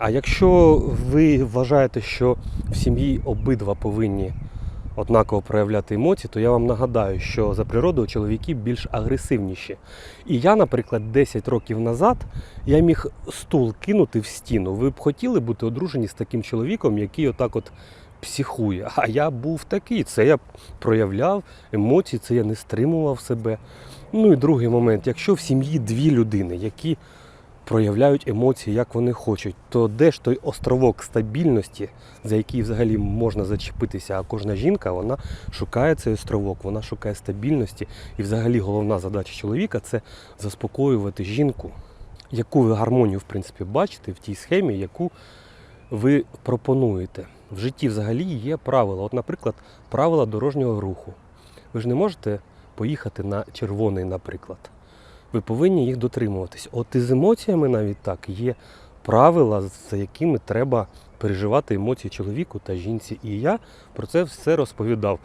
А якщо ви вважаєте, що в сім'ї обидва повинні однаково проявляти емоції, то я вам нагадаю, що за природою чоловіки більш агресивніші. І я, наприклад, 10 років назад я міг стул кинути в стіну. Ви б хотіли бути одружені з таким чоловіком, який отак от психує. А я був такий. Це я проявляв емоції, це я не стримував себе. Ну і другий момент, якщо в сім'ї дві людини, які проявляють емоції, як вони хочуть, то де ж той островок стабільності, за який взагалі можна зачепитися? А кожна жінка вона шукає цей островок, вона шукає стабільності. І взагалі головна задача чоловіка це заспокоювати жінку. Яку ви гармонію, в принципі, бачите в тій схемі, яку ви пропонуєте. В житті взагалі є правила. От, наприклад, правила дорожнього руху. Ви ж не можете поїхати на червоний, наприклад. Ви повинні їх дотримуватись. От і з емоціями навіть так є правила, за якими треба переживати емоції чоловіку та жінці. І я про це все розповідав